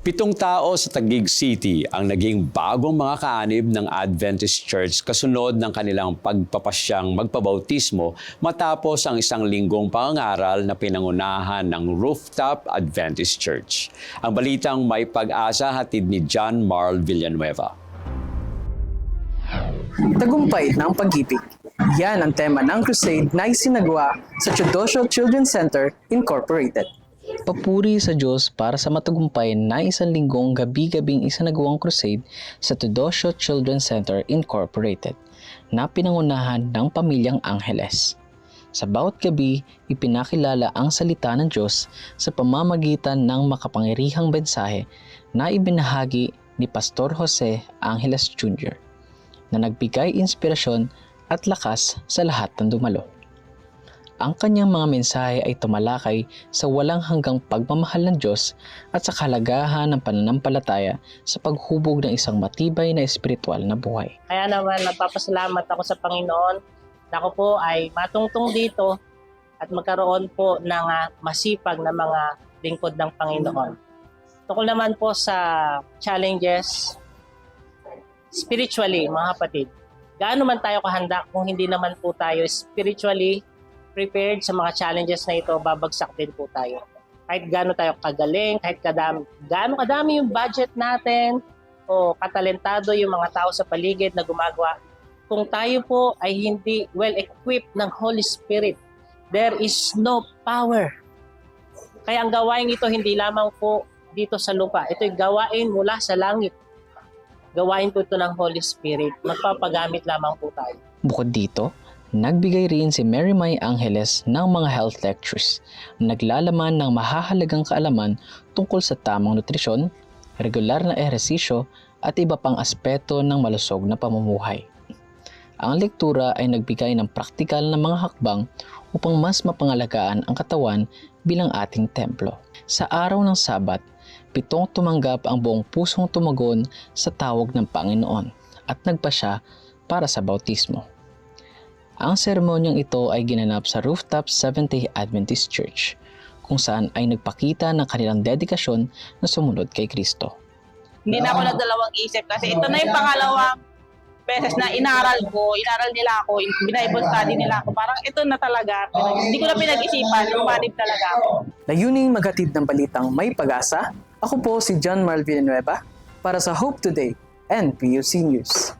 Pitong tao sa Taguig City ang naging bagong mga kaanib ng Adventist Church kasunod ng kanilang pagpapasyang magpabautismo matapos ang isang linggong pangangaral na pinangunahan ng Rooftop Adventist Church. Ang balitang may pag-asa hatid ni John Marl Villanueva. Tagumpay ng pag-ibig. Yan ang tema ng crusade na isinagawa sa Chudosho Children's Center Incorporated. Papuri sa Diyos para sa matagumpay na isang linggong gabi-gabing isanagawang crusade sa Tudosho Children's Center Incorporated na pinangunahan ng Pamilyang Angeles. Sa bawat gabi, ipinakilala ang salita ng Diyos sa pamamagitan ng makapangyarihang mensahe na ibinahagi ni Pastor Jose Angeles Jr. na nagbigay inspirasyon at lakas sa lahat ng dumalo. Ang kanyang mga mensahe ay tumalakay sa walang hanggang pagmamahal ng Diyos at sa kalagahan ng pananampalataya sa paghubog ng isang matibay na espiritual na buhay. Kaya naman nagpapasalamat ako sa Panginoon na ako po ay matungtong dito at magkaroon po ng ah, masipag na mga lingkod ng Panginoon. Tukol naman po sa challenges spiritually, mga kapatid. Gaano man tayo kahanda kung hindi naman po tayo spiritually prepared sa mga challenges na ito, babagsak din po tayo. Kahit gaano tayo kagaling, kahit kadami, gaano kadami yung budget natin, o katalentado yung mga tao sa paligid na gumagawa, kung tayo po ay hindi well-equipped ng Holy Spirit, there is no power. Kaya ang gawain ito hindi lamang po dito sa lupa. Ito'y gawain mula sa langit. Gawain po ito ng Holy Spirit. Magpapagamit lamang po tayo. Bukod dito, nagbigay rin si Mary May Angeles ng mga health lectures na naglalaman ng mahahalagang kaalaman tungkol sa tamang nutrisyon, regular na ehersisyo at iba pang aspeto ng malusog na pamumuhay. Ang lektura ay nagbigay ng praktikal na mga hakbang upang mas mapangalagaan ang katawan bilang ating templo. Sa araw ng Sabat, pitong tumanggap ang buong pusong tumagon sa tawag ng Panginoon at nagpa siya para sa bautismo. Ang seremonyang ito ay ginanap sa Rooftop Seventh-day Adventist Church, kung saan ay nagpakita ng kanilang dedikasyon na sumunod kay Kristo. Hindi na ako nagdalawang isip kasi ito na yung pangalawang beses na inaral ko, inaral nila ako, binible study nila ako. Parang ito na talaga, hindi ko na pinag-isipan, umanib talaga ako. Layuning maghatid ng balitang may pag-asa, ako po si John Marl Villanueva para sa Hope Today and PUC News.